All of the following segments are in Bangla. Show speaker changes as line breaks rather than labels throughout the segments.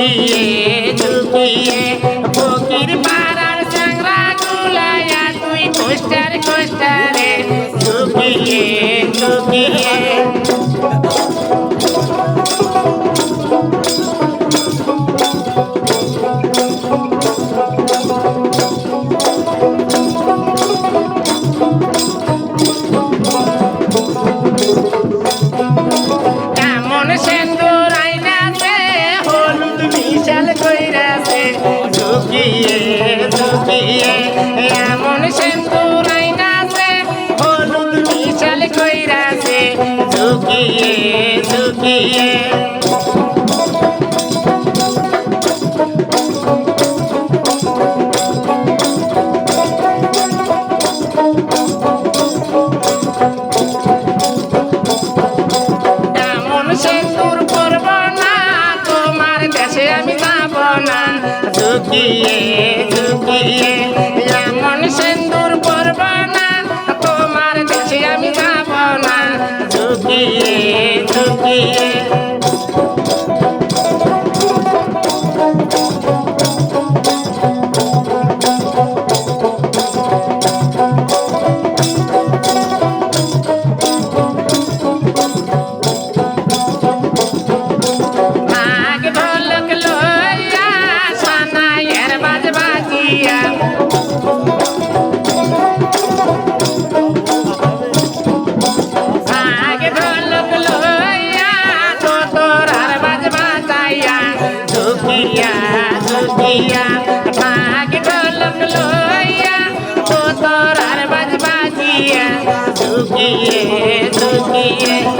লুকিয়ে লুকিয়ে ফকির পাড়ার চাংরা গুলায়া তুই কোস্টার কোস্টারে লুকিয়ে লুকিয়ে ঝুঁকিয়ে ঝুঁকিয়ে এমন শ্যাম্পু লাইনাছে হলুদ মিশাল কইরাছে। ঝুঁকিয়ে ঝুঁকিয়ে রে दुखिए दुखिए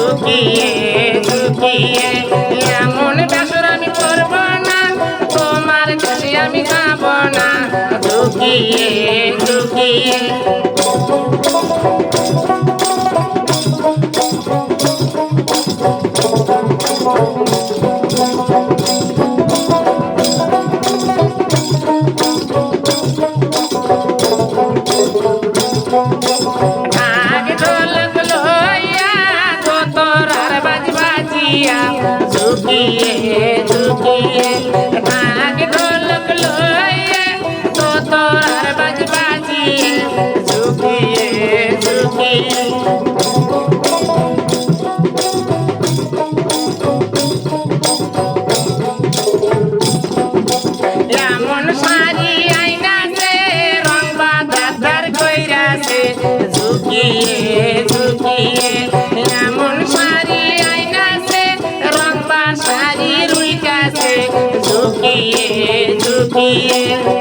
লুকিয়ে লুকিয়ে এমন বেসর আমি করব না তোমার খুশি আমি খাব না। লুকিয়ে লুকিয়ে Deus. দিয়ে